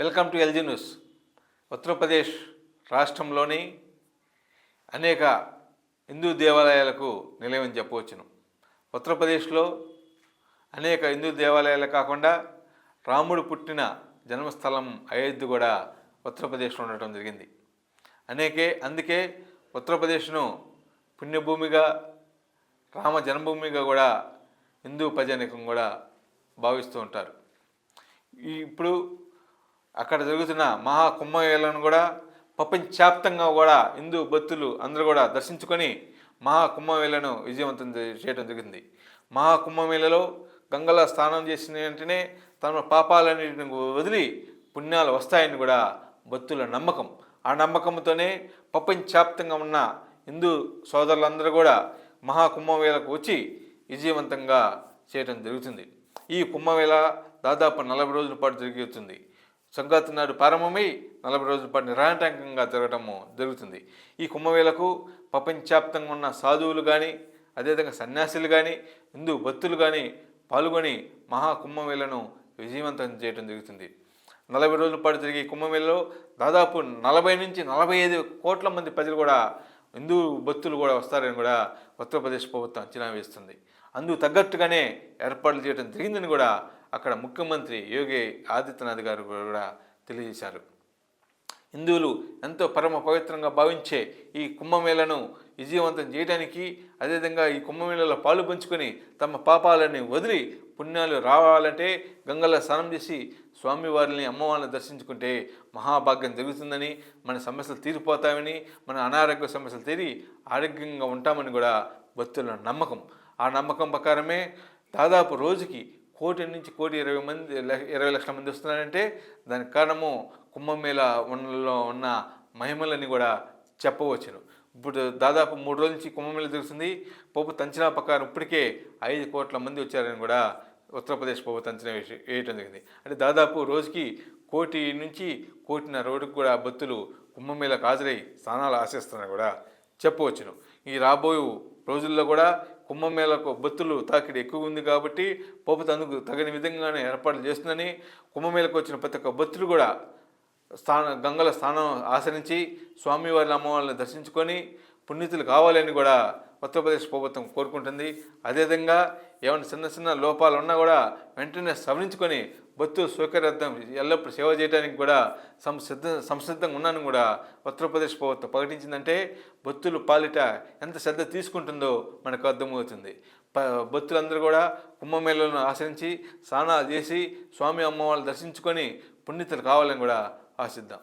Welcome to LG news. Uttar Pradesh రాష్ట్రంలోని అనేక హిందూ దేవాలయాలకు నిలయమని చెప్పవచ్చును. ఉత్తరప్రదేశ్లో అనేక హిందూ దేవాలయాలు కాకుండా రాముడు పుట్టిన జన్మస్థలం అయోధ్య కూడా ఉత్తరప్రదేశ్లో ఉండటం జరిగింది. అనేకే అందుకే ఉత్తరప్రదేశ్ను పుణ్యభూమిగా రామ జన్మభూమిగా కూడా హిందూ ప్రజానికం కూడా భావిస్తూ ఉంటారు. ఇప్పుడు అక్కడ జరుగుతున్న మహా కుంభమేళను కూడా ప్రపంచవ్యాప్తంగా కూడా హిందూ భక్తులు అందరూ కూడా దర్శించుకొని మహా కుంభమేళను విజయవంతం చేయడం జరిగింది. మహా కుంభమేళలో గంగలో స్నానం చేసిన వెంటనే తమ పాపాలన్నింటిని వదిలి పుణ్యాలు వస్తాయని కూడా భక్తుల నమ్మకం. ఆ నమ్మకంతోనే ప్రపంచవ్యాప్తంగా ఉన్న హిందూ సోదరులందరూ కూడా మహాకుంభమేళకు వచ్చి విజయవంతంగా చేయడం జరుగుతుంది. ఈ కుంభమేళ దాదాపు నలభై రోజుల పాటు జరుగుతుంది సంగాతి నాడు ప్రారంభమై నలభై రోజుల పాటు నిరాటంకంగా జరగటము జరుగుతుంది. ఈ కుంభమేళకు ప్రపంచవ్యాప్తంగా ఉన్న సాధువులు కానీ అదేవిధంగా సన్యాసులు కానీ హిందూ భక్తులు కానీ పాల్గొని మహా కుంభమేళను విజయవంతం చేయడం జరుగుతుంది. నలభై రోజుల పాటు జరిగే ఈ కుంభమేళలో దాదాపు నలభై నుంచి నలభై ఐదు కోట్ల మంది ప్రజలు కూడా హిందూ భక్తులు కూడా వస్తారని కూడా ఉత్తరప్రదేశ్ ప్రభుత్వం అంచనా వేస్తుంది. అందుకు తగ్గట్టుగానే ఏర్పాట్లు చేయడం జరిగిందని కూడా అక్కడ ముఖ్యమంత్రి యోగి ఆదిత్యనాథ్ గారు కూడా తెలియజేశారు. హిందువులు ఎంతో పరమ పవిత్రంగా భావించే ఈ కుంభమేళను విజయవంతం చేయడానికి అదేవిధంగా ఈ కుంభమేళలో పాలు పంచుకొని తమ పాపాలని వదిలి పుణ్యాలు రావాలంటే గంగలో స్నానం చేసి స్వామివారిని అమ్మవారిని దర్శించుకుంటే మహాభాగ్యం జరుగుతుందని మన సమస్యలు తీరిపోతామని మన అనారోగ్య సమస్యలు తీరి ఆరోగ్యంగా ఉంటామని కూడా భక్తుల నమ్మకం. ఆ నమ్మకం ప్రకారమే దాదాపు రోజుకి కోటి నుంచి కోటి ఇరవై మంది ఇరవై లక్షల మంది వస్తున్నారంటే దానికి కారణము కుంభమేళ వనలో ఉన్న మహిమలని కూడా చెప్పవచ్చును. ఇప్పుడు దాదాపు మూడు రోజుల నుంచి కుంభమేళ జరుగుతుంది. పోపు తంచినా ప్రకారం ఇప్పటికే ఐదు కోట్ల మంది వచ్చారని కూడా ఉత్తరప్రదేశ్ ప్రభుత్వం అంచనా వేసి వేయటం జరిగింది. అంటే దాదాపు రోజుకి కోటి నుంచి కోటిన రోడ్డుకు కూడా భక్తులు కుంభమేళకు హాజరై స్నానాలు ఆశిస్తున్నారని కూడా చెప్పవచ్చును. ఈ రాబోయే రోజుల్లో కూడా కుంభమేళకు భక్తులు తాకిడి ఎక్కువ ఉంది కాబట్టి ప్రభుత్వం అందుకు తగిన విధంగానే ఏర్పాట్లు చేస్తుందని కుంభమేళకు వచ్చిన ప్రతి ఒక్క భక్తులు కూడా స్థాన గంగల స్థానం ఆశ్రయించి స్వామివారి అమ్మవారిని దర్శించుకొని పుణ్యతులు కావాలని కూడా ఉత్తరప్రదేశ్ ప్రభుత్వం కోరుకుంటుంది. అదేవిధంగా ఏమైనా చిన్న చిన్న లోపాలు ఉన్నా కూడా వెంటనే సవరించుకొని బొత్తు సౌకర్యార్థం ఎల్లప్పుడూ సేవ చేయడానికి కూడా సంసిద్ధ సంసిద్ధంగా ఉన్నాను కూడా ఉత్తరప్రదేశ్ ప్రభుత్వం ప్రకటించిందంటే బొత్తులు పాలిట ఎంత శ్రద్ధ తీసుకుంటుందో మనకు అర్థమవుతుంది. ప భక్తులందరూ కూడా కుంభమేళలను ఆశ్రయించి స్నానాలు చేసి స్వామి అమ్మవారిని దర్శించుకొని పుణ్యతులు కావాలని కూడా ఆశిద్దాం.